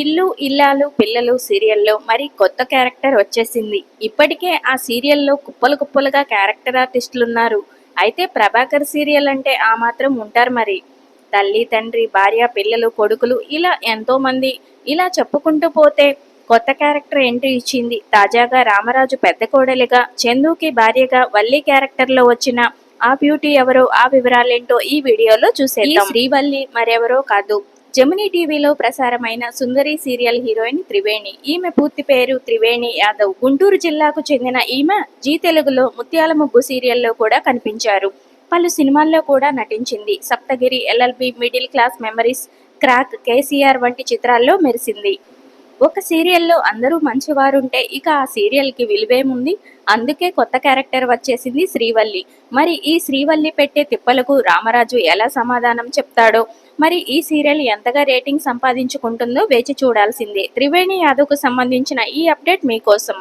ఇల్లు ఇల్లాలు పిల్లలు సీరియల్లో మరి కొత్త క్యారెక్టర్ వచ్చేసింది. ఇప్పటికే ఆ సీరియల్లో కుప్పలు కుప్పలుగా క్యారెక్టర్ ఆర్టిస్టులు ఉన్నారు అయితే ప్రభాకర్ సీరియల్ అంటే ఆ మాత్రం ఉంటారు మరి. తల్లి తండ్రి భార్య పిల్లలు కొడుకులు ఇలా ఎంతోమంది ఇలా చెప్పుకుంటూ పోతే కొత్త క్యారెక్టర్ ఎంట్రీ ఇచ్చింది. తాజాగా రామరాజు పెద్ద కోడలిగా చందుకి భార్యగా వల్లి క్యారెక్టర్లో వచ్చిన ఆ బ్యూటీ ఎవరో ఆ వివరాలేంటో ఈ వీడియోలో చూసేద్దాం. శ్రీవల్లి మరెవరో కాదు. జమినీ టీవీలో ప్రసారమైన సుందరి సీరియల్ హీరోయిన్ త్రివేణి. ఈమె పూర్తి పేరు త్రివేణి యాదవ్. గుంటూరు జిల్లాకు చెందిన ఈమె జీ తెలుగులో ముత్యాల ముగ్గు సీరియల్లో కూడా కనిపించారు. పలు సినిమాల్లో కూడా నటించింది. Saptagiri LLB middle class memories crack KCR వంటి చిత్రాల్లో మెరిసింది. ఒక సీరియల్లో అందరూ మంచివారుంటే ఇక ఆ సీరియల్కి విలువేముంది? అందుకే కొత్త క్యారెక్టర్ వచ్చేసింది శ్రీవల్లి. మరి ఈ శ్రీవల్లి పెట్టే తిప్పలకు రామరాజు ఎలా సమాధానం చెప్తాడో? మరి ఈ సీరియల్ ఎంతగా రేటింగ్ సంపాదించుకుంటుందో వేచి చూడాల్సిందే. త్రివేణి యాదవ్కు సంబంధించిన ఈ అప్డేట్ మీకోసం.